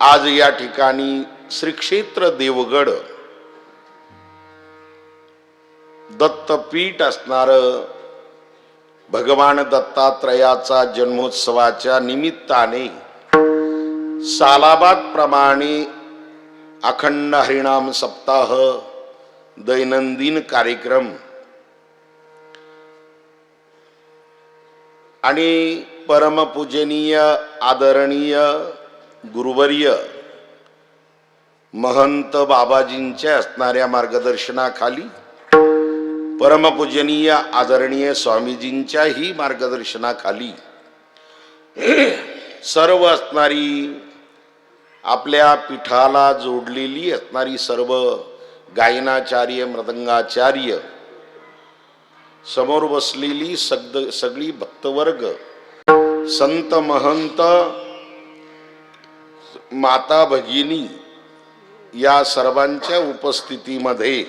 आज या ठिकाणी श्री क्षेत्र देवगड दत्तपीठ असणार. भगवान दत्तात्रयाचा जन्मोत्सवाच्या निमित्ताने सालाबाद प्रमाणे अखंड हरिणाम सप्ताह दैनंदिन कार्यक्रम. आणि परमपूजनीय आदरणीय गुरुवर्य महंत बाबाजींच्या असणाऱ्या मार्गदर्शनाखाली परमपूजनीय आदरणीय स्वामीजींच्याही मार्गदर्शनाखाली सर्व असणारी आपल्या पीठाला जोडलेली असणारी सर्व गायनाचार्य मृदंगाचार्य समोर बसलेली सगद सगळी भक्तवर्ग संत महंत माता भगिनी या सर्वांच्या उपस्थितीमध्ये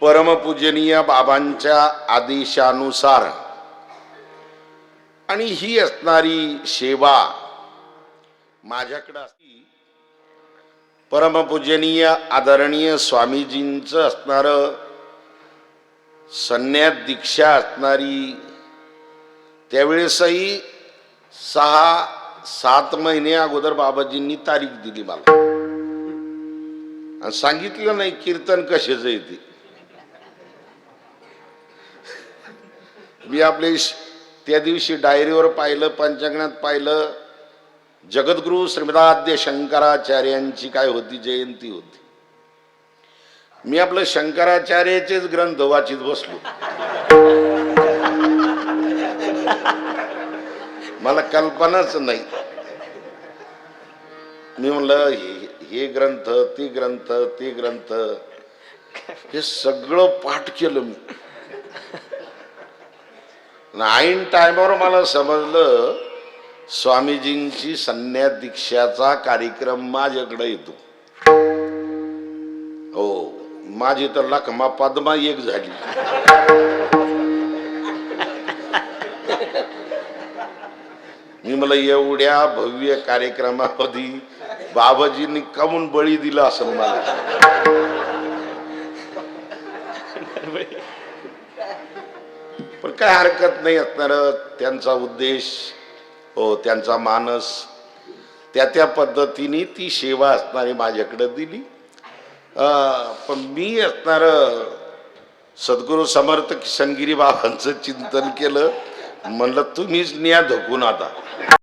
परमपूजनीय बाबांच्या आदेशानुसार आणि ही असणारी सेवा माझ्याकडं असती. परमपूजनीय आदरणीय स्वामीजींचं असणारं संन्यास दीक्षा असणारी त्यावेळेसही सहा सात महिने अगोदर बाबाजींनी तारीख दिली मला. आणि सांगितलं नाही कीर्तन कशाच येते मी आपले त्या दिवशी डायरीवर पाहिलं पंचांगणात पाहिलं जगद्गुरु श्रीमदाद्य शंकराचार्यांची काय होती जयंती होती. मी आपलं शंकराचार्याचेच ग्रंथ वाचित बसलो. मला कल्पनाच नाही. मी म्हणलं हे हे ग्रंथ ते ग्रंथ ते ग्रंथ. हे सगळं पाठ केलं मी. ऐन टायमावर मला समजलं स्वामीजींची संन्या दीक्षाचा कार्यक्रम माझ्याकडे येतो. हो माझी तर लखमा पद्मा एक झाली. मी मला एवढ्या भव्य कार्यक्रमामध्ये बाबाजींनी कमून बळी दिला असं मला पण काय हरकत नाही असणार त्यांचा उद्देश हो त्यांचा मानस त्या त्या पद्धतीने ती सेवा असणारी माझ्याकडे दिली. पण मी असणार सद्गुरू समर्थ किशनगिरी बाबांचं चिंतन केलं. म्हणलं तुम्हीच न्या धकून आता.